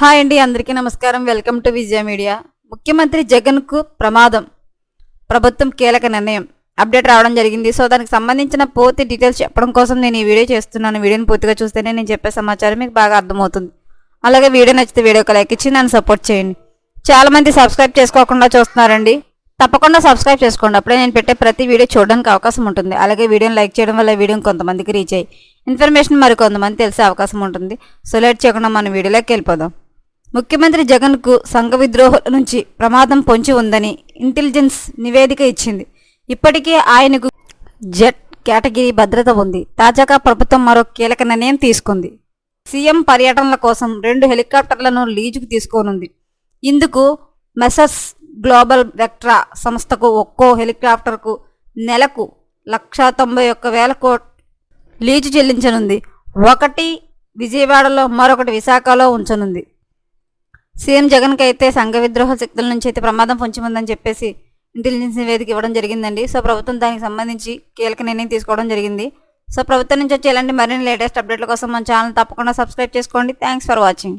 Hi అండి అందరికీ నమస్కారం. Welcome to Vijaya media. ముఖ్యమంత్రి జగన్కు ప్రమాదం. ప్రభుత్వం కీలక నిర్ణయం. అప్డేట్ రావడం జరిగింది. సో దానికి సంబంధించిన పూర్తి డీటెయిల్స్ చెప్పడం కోసం నేను ఈ వీడియో చేస్తున్నాను. వీడియోని పూర్తిగా చూస్తేనే నేను చెప్పే సమాచారం మీకు బాగా అర్థమవుతుంది. అలాగే వీడియో నచ్చితే వీడియోకి లైక్ ఇచ్చి నన్ను సపోర్ట్ చేయండి. చాలామంది సబ్స్క్రైబ్ చేసుకోకుండా చూస్తున్నారండి. తప్పకుండా సబ్స్క్రైబ్ చేసుకోండి. అప్పుడే నేను పెట్టే ప్రతి వీడియో చూడడానికి అవకాశం ఉంటుంది. అలాగే వీడియోని లైక్ చేయడం వల్ల వీడియోని కొంతమందికి రీచ్ అయ్యి ఇన్ఫర్మేషన్ మరి కొంతమంది తెలిసే అవకాశం ఉంటుంది. సో లేట్ చేయకుండా మనం వీడియోలోకి వెళ్ళిపోదాం. ముఖ్యమంత్రి జగన్కు సంఘ విద్రోహుల నుంచి ప్రమాదం పొంచి ఉందని ఇంటెలిజెన్స్ నివేదిక ఇచ్చింది. ఇప్పటికే ఆయనకు జెట్ కేటగిరీ భద్రత ఉంది. తాజాగా ప్రభుత్వం మరో కీలక నిర్ణయం తీసుకుంది. సీఎం పర్యటనల కోసం రెండు హెలికాప్టర్లను లీజుకు తీసుకోనుంది. ఇందుకు మెసస్ గ్లోబల్ వెక్ట్రా సంస్థకు ఒక్కో హెలికాప్టర్కు నెలకు లక్షా తొంభై ఒక్క వేల కోట్ లీజు చెల్లించనుంది. ఒకటి విజయవాడలో మరొకటి విశాఖలో ఉంచనుంది. సీఎం జగన్కి అయితే సంఘ విద్రోహ శక్తుల నుంచి అయితే ప్రమాదం పొంచి ఉందని చెప్పేసి ఇంటెలిజెన్స్ నివేదిక ఇవ్వడం జరిగిందండి. సో ప్రభుత్వం దానికి సంబంధించి కీలక నిర్ణయం తీసుకోవడం జరిగింది. సో ప్రభుత్వం నుంచి వచ్చే ఇలాంటి మరిన్ని లేటెస్ట్ అప్డేట్ల కోసం మన ఛానల్ తప్పకుండా సబ్స్క్రైబ్ చేసుకోండి. Thanks for watching.